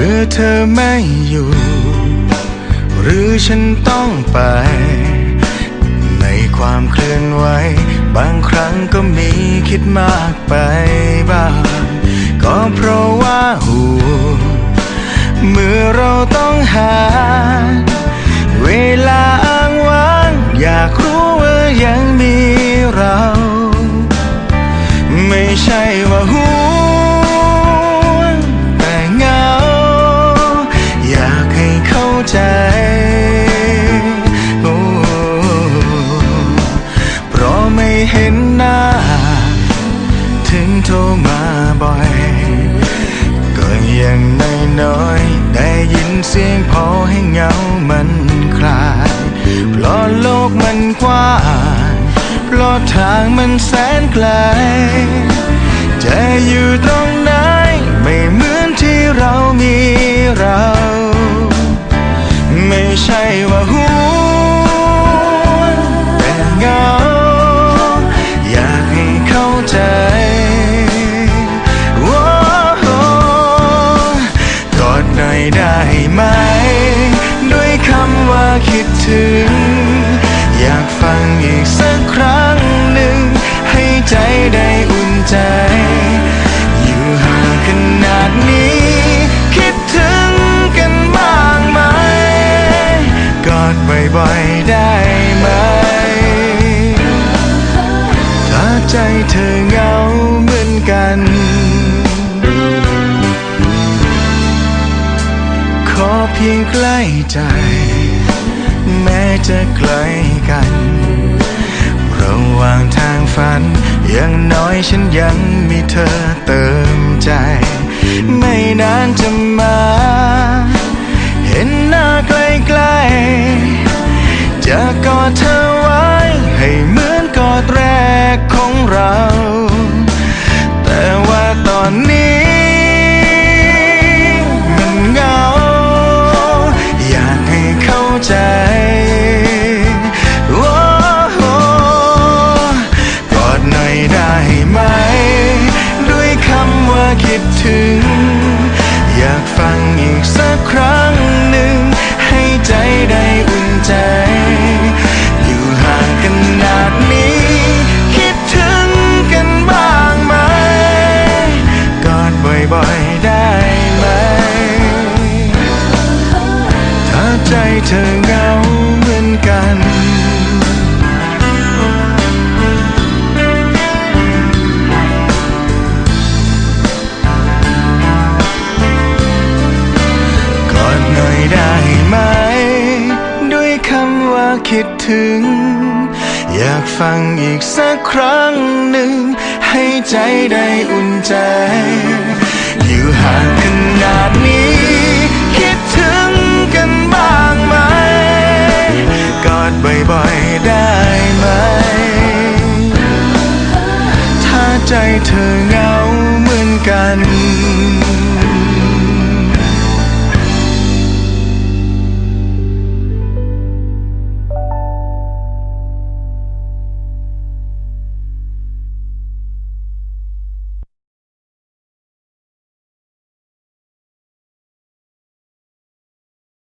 มื่อเธอไม่อยู่ หรือฉันต้องไป ในความเคลื่อนไหว บางครั้งก็มีคิดมากไปบ้างก็เพราะว่าห่วงเมื่อเราต้องหา เห็นหน้า ถึงโทรมาบ่อยก็ยังน้อยๆได้ยินเสียงพอให้เหงามันคลาย เพราะโลกมันกว้างเพราะทางมันแสนไกล จะอยู่ตรงไหนไม่เหมือนที่เรามี ได้ไหม ด้วยคำว่าคิดถึง อยากฟังอีกสักครั้งหนึ่ง ให้ใจได้อุ่นใจ อยู่ห่างขนาดนี้ คิดถึงกันบ้างไหม กอดบ่อยๆได้ไหม ถ้าใจเธอเหงาเหมือนกัน อเพียงใกล้ใจ แม้จะไกลกัน ระหว่างทางฝัน อย่างน้อยฉันยังมีเธอเติมใจ ไม่นานจะมา ใจเธอเหงาเหมือนกันกอดหน่อยได้ไหม ด้วยคำว่าคิดถึง อยากฟังอีกสักครั้งหนึ่ง ให้ใจได้อุ่นใจ อยู่ห่างขนาดนี้ ใจเธอเหงาเหมือนกัน